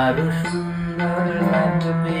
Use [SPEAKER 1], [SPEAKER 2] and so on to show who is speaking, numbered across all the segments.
[SPEAKER 1] আরও সুন্দর লাগবে।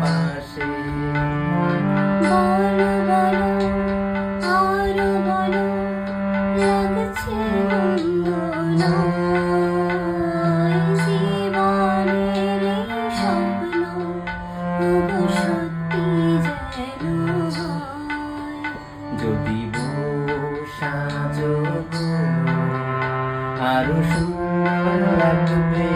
[SPEAKER 1] পাশে।
[SPEAKER 2] বলো বলো, আরও বলো, লাগছে জীবনের স্বপ্ন সত্যি যেন
[SPEAKER 1] যদি সাজো আরও সুন্দর লাগবে।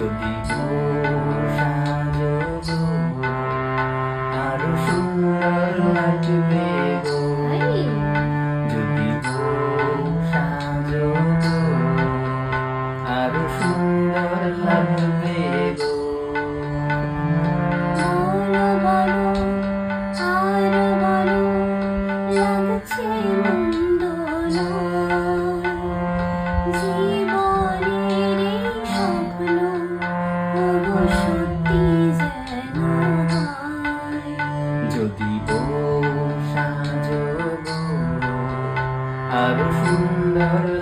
[SPEAKER 1] যদি আরও সুন্দর লাগবে
[SPEAKER 2] যদি আরও
[SPEAKER 1] সুন্দর লাগবে আরও ভালো লাগছে।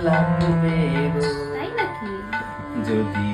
[SPEAKER 2] লাগবে
[SPEAKER 1] যদি